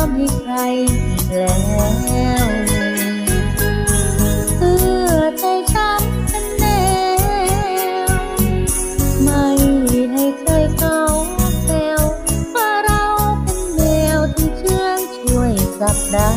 อบให้ใครแล้วเพื่อใจฉันเป็นแนวไม่ให้เคยเขาแซวว่าเราเป็นแมวที่เชื่องช่วยสัปดา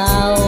Natal.